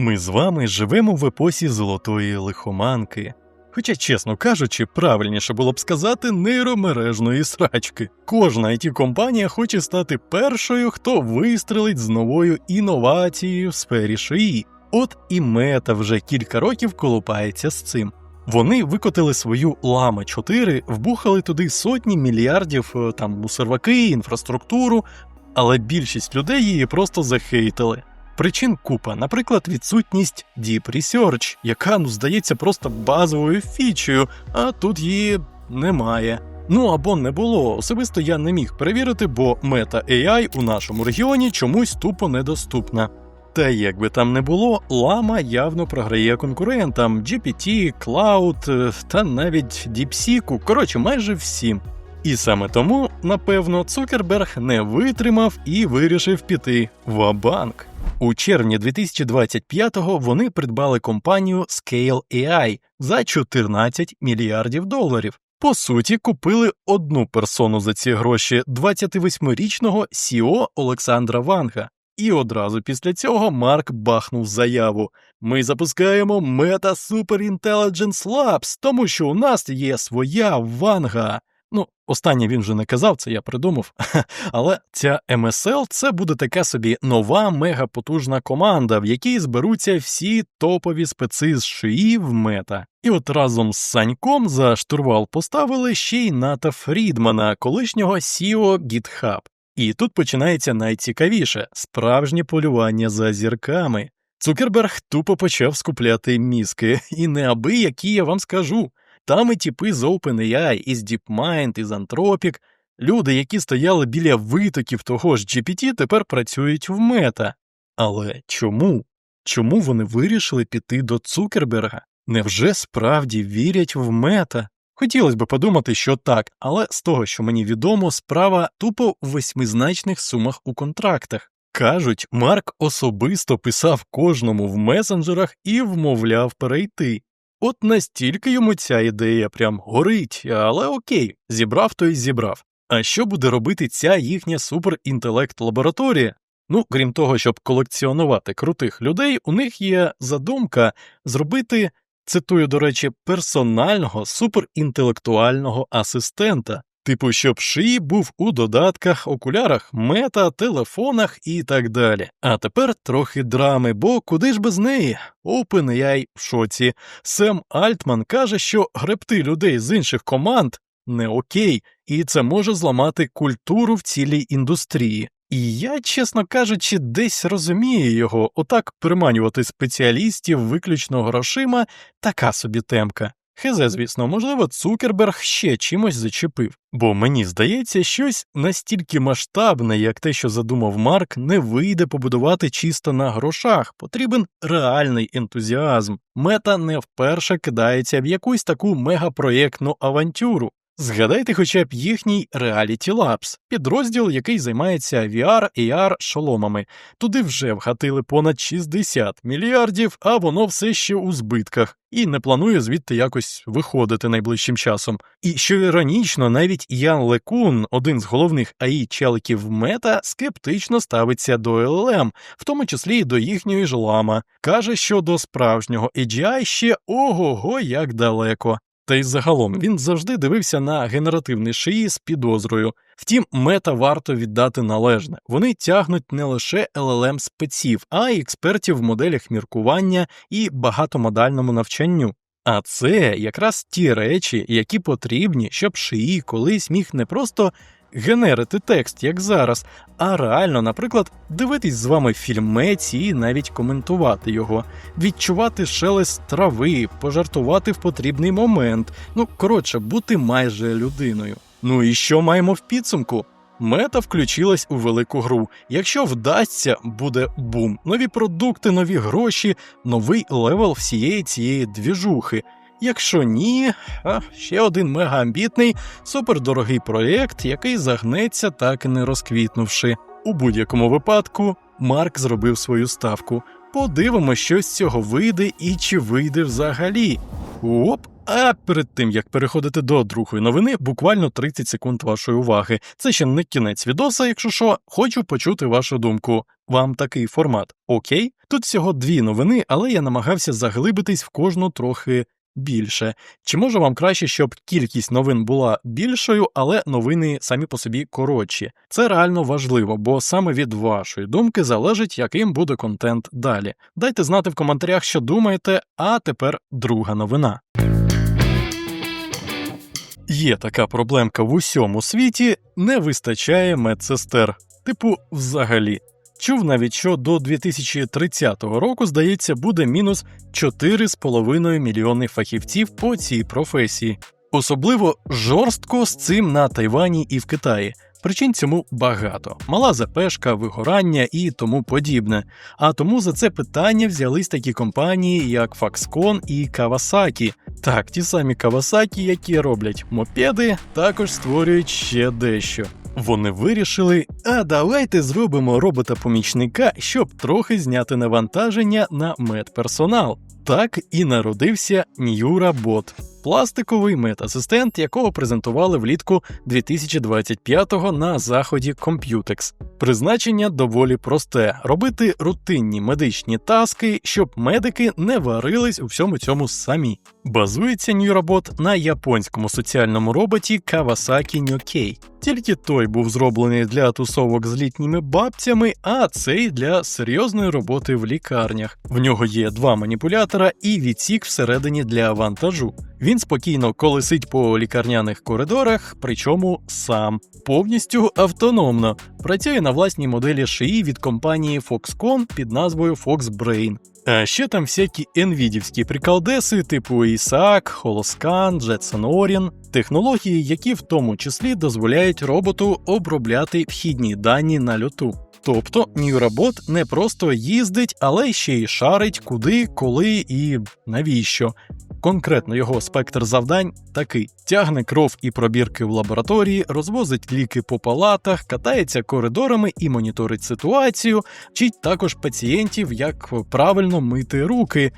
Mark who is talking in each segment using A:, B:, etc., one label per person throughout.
A: Ми з вами живемо в епосі золотої лихоманки. Хоча, чесно кажучи, правильніше було б сказати нейромережної срачки. Кожна it компанія хоче стати першою, хто вистрелить з новою інновацією в сфері шиї. От і мета вже кілька років колупається з цим. Вони викотили свою Лама 4, вбухали туди сотні мільярдів е, там у серваки, інфраструктуру, але більшість людей її просто захейтили. Причин купа, наприклад, відсутність Deep Research, яка, ну, здається, просто базовою фічею, а тут її немає. Ну або не було. Особисто я не міг перевірити, бо мета AI у нашому регіоні чомусь тупо недоступна. Та як би там не було, лама явно програє конкурентам GPT, Cloud е, та навіть DeepSeek, коротше, майже всім. І саме тому, напевно, Цукерберг не витримав і вирішив піти в банк. У червні 2025-го вони придбали компанію Scale AI за 14 мільярдів доларів. По суті, купили одну персону за ці гроші 28-річного CEO Олександра Ванга. І одразу після цього Марк бахнув заяву: Ми запускаємо Meta Super Intelligence Labs, тому що у нас є своя Ванга. Ну, останнє він вже не казав, це я придумав. Але ця MSL це буде така собі нова мегапотужна команда, в якій зберуться всі топові специ з шиї в мета. І от разом з Саньком за штурвал поставили ще й Ната Фрідмана, колишнього CEO GitHub. І тут починається найцікавіше справжнє полювання за зірками. Цукерберг тупо почав скупляти мізки, і неабиякі я вам скажу. Там і тіпи з OpenAI, із DeepMind, із Anthropic, люди, які стояли біля витоків того ж GPT, тепер працюють в мета. Але чому? Чому вони вирішили піти до Цукерберга? Невже справді вірять в мета? Хотілося б подумати, що так, але з того, що мені відомо, справа тупо в восьмизначних сумах у контрактах. Кажуть, Марк особисто писав кожному в месенджерах і вмовляв перейти. От настільки йому ця ідея прям горить, але окей, зібрав то й зібрав. А що буде робити ця їхня суперінтелект лабораторія? Ну, крім того, щоб колекціонувати крутих людей, у них є задумка зробити, цитую, до речі, персонального суперінтелектуального асистента. Типу, щоб шиї був у додатках, окулярах, мета, телефонах і так далі. А тепер трохи драми, бо куди ж без неї? OpenAI в шоці. Сем Альтман каже, що гребти людей з інших команд не окей, і це може зламати культуру в цілій індустрії. І я, чесно кажучи, десь розумію його, отак приманювати спеціалістів виключно грошима така собі темка. Хезе, звісно, можливо, Цукерберг ще чимось зачепив, бо мені здається, щось настільки масштабне, як те, що задумав Марк, не вийде побудувати чисто на грошах. Потрібен реальний ентузіазм. Мета не вперше кидається в якусь таку мегапроєктну авантюру. Згадайте хоча б їхній Reality Labs, підрозділ, який займається VR, AR шоломами. Туди вже вгатили понад 60 мільярдів, а воно все ще у збитках і не планує звідти якось виходити найближчим часом. І що іронічно, навіть Ян Лекун, один з головних АІ челиків мета, скептично ставиться до LLM, в тому числі й до їхньої ж лама. каже, що до справжнього AGI ще ого-го як далеко. Та й загалом він завжди дивився на генеративний шиї з підозрою. Втім, мета варто віддати належне. Вони тягнуть не лише LLM спеців, а й експертів в моделях міркування і багатомодальному навчанню. А це якраз ті речі, які потрібні, щоб шиї колись міг не просто генерити текст, як зараз, а реально, наприклад, дивитись з вами фільмець і навіть коментувати його, відчувати шелест трави, пожартувати в потрібний момент. Ну, коротше, бути майже людиною. Ну і що маємо в підсумку? Мета включилась у велику гру. Якщо вдасться, буде бум. Нові продукти, нові гроші, новий левел всієї цієї двіжухи. Якщо ні, а, ще один мегаамбітний, супердорогий проєкт, який загнеться, так і не розквітнувши. У будь-якому випадку Марк зробив свою ставку. Подивимося, що з цього вийде і чи вийде взагалі. Оп! А перед тим як переходити до другої новини, буквально 30 секунд вашої уваги. Це ще не кінець відоса, якщо що, хочу почути вашу думку. Вам такий формат, окей? Тут всього дві новини, але я намагався заглибитись в кожну трохи більше. Чи може вам краще, щоб кількість новин була більшою, але новини самі по собі коротші? Це реально важливо, бо саме від вашої думки залежить, яким буде контент далі. Дайте знати в коментарях, що думаєте, а тепер друга новина. Є така проблемка в усьому світі, не вистачає медсестер. Типу, взагалі. Чув навіть, що до 2030 року, здається, буде мінус 4,5 мільйони фахівців по цій професії. Особливо жорстко з цим на Тайвані і в Китаї. Причин цьому багато: мала запешка, вигорання і тому подібне. А тому за це питання взялись такі компанії, як Foxconn і Kawasaki. Так, ті самі Kawasaki, які роблять мопеди, також створюють ще дещо. Вони вирішили, а давайте зробимо робота-помічника, щоб трохи зняти навантаження на медперсонал. Так і народився Ньюработ, пластиковий медасистент, якого презентували влітку 2025-го на заході Computex. Призначення доволі просте: робити рутинні медичні таски, щоб медики не варились у всьому цьому самі. Базується Ньюработ на японському соціальному роботі Kawasaki Nyokei. Тільки той був зроблений для тусовок з літніми бабцями, а цей для серйозної роботи в лікарнях. В нього є два маніпулятора і відсік всередині для вантажу. Він спокійно колесить по лікарняних коридорах, причому сам повністю автономно. Працює на власній моделі шиї від компанії Foxconn під назвою FoxBrain. А ще там всякі енвідівські приколдеси, типу Ісаак, Холоскан, Джетсон Орін, технології, які в тому числі дозволяють роботу обробляти вхідні дані на льоту. Тобто Ньюработ не просто їздить, але ще й шарить куди, коли і навіщо. Конкретно його спектр завдань такий: тягне кров і пробірки в лабораторії, розвозить ліки по палатах, катається коридорами і моніторить ситуацію, вчить також пацієнтів, як правильно мити руки.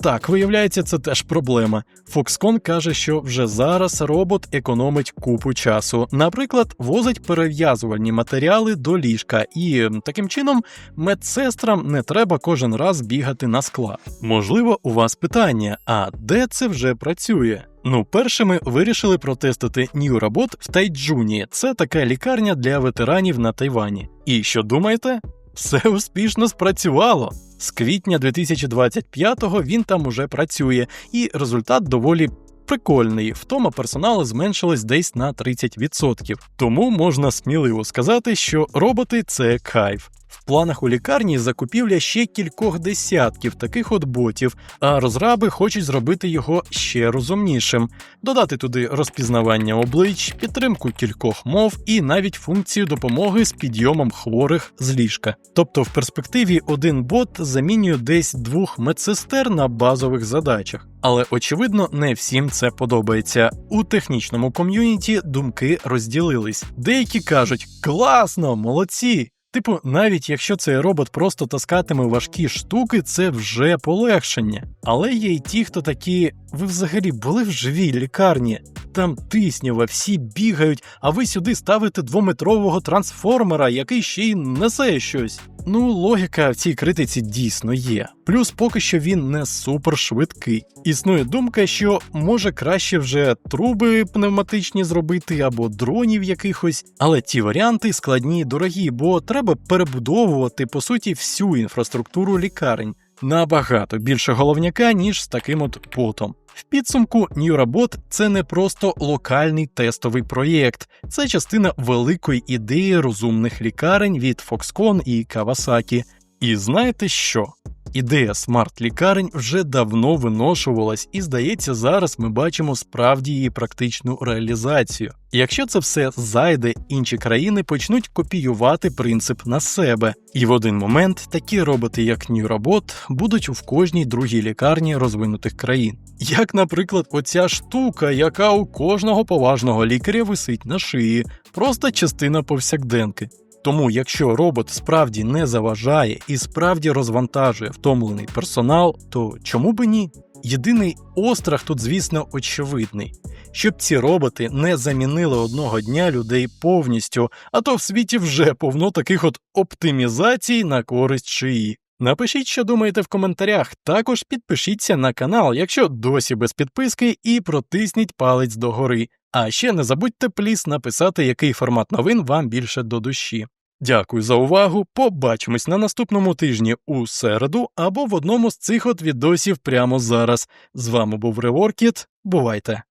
A: Так, виявляється, це теж проблема. Foxconn каже, що вже зараз робот економить купу часу. Наприклад, возить перев'язувальні матеріали до ліжка, і таким чином медсестрам не треба кожен раз бігати на склад. Можливо, у вас питання: а де це вже працює? Ну, першими вирішили протестити Нью-Робот в Тайджуні. Це така лікарня для ветеранів на Тайвані. І що думаєте? Все успішно спрацювало. З квітня 2025-го він там уже працює, і результат доволі прикольний. Втома персоналу зменшилась десь на 30%. Тому можна сміливо сказати, що роботи це кайф. В планах у лікарні закупівля ще кількох десятків таких от ботів, а розраби хочуть зробити його ще розумнішим, додати туди розпізнавання облич, підтримку кількох мов і навіть функцію допомоги з підйомом хворих з ліжка. Тобто в перспективі один бот замінює десь двох медсестер на базових задачах. Але очевидно, не всім це подобається. У технічному ком'юніті думки розділились. Деякі кажуть: класно, молодці! Типу, навіть якщо цей робот просто таскатиме важкі штуки, це вже полегшення. Але є й ті, хто такі, ви взагалі були в живій лікарні, там тиснява, всі бігають, а ви сюди ставите двометрового трансформера, який ще й несе щось. Ну, логіка в цій критиці дійсно є. Плюс поки що він не супер швидкий. Існує думка, що може краще вже труби пневматичні зробити або дронів якихось, але ті варіанти складні і дорогі, бо треба перебудовувати по суті всю інфраструктуру лікарень. Набагато більше головняка, ніж з таким от потом. В підсумку NewRobot – це не просто локальний тестовий проєкт, це частина великої ідеї розумних лікарень від Foxconn і Kawasaki. І знаєте що? Ідея смарт-лікарень вже давно виношувалась, і здається, зараз ми бачимо справді її практичну реалізацію. Якщо це все зайде, інші країни почнуть копіювати принцип на себе, і в один момент такі роботи, як NewRobot, будуть в кожній другій лікарні розвинутих країн. Як, наприклад, оця штука, яка у кожного поважного лікаря висить на шиї, просто частина повсякденки. Тому, якщо робот справді не заважає і справді розвантажує втомлений персонал, то чому би ні? Єдиний острах тут, звісно, очевидний. Щоб ці роботи не замінили одного дня людей повністю, а то в світі вже повно таких от оптимізацій на користь шиї. Напишіть, що думаєте в коментарях. Також підпишіться на канал, якщо досі без підписки, і протисніть палець догори. А ще не забудьте пліс написати, який формат новин вам більше до душі. Дякую за увагу. Побачимось на наступному тижні у середу або в одному з цих от відосів прямо зараз. З вами був Реворкіт. Бувайте!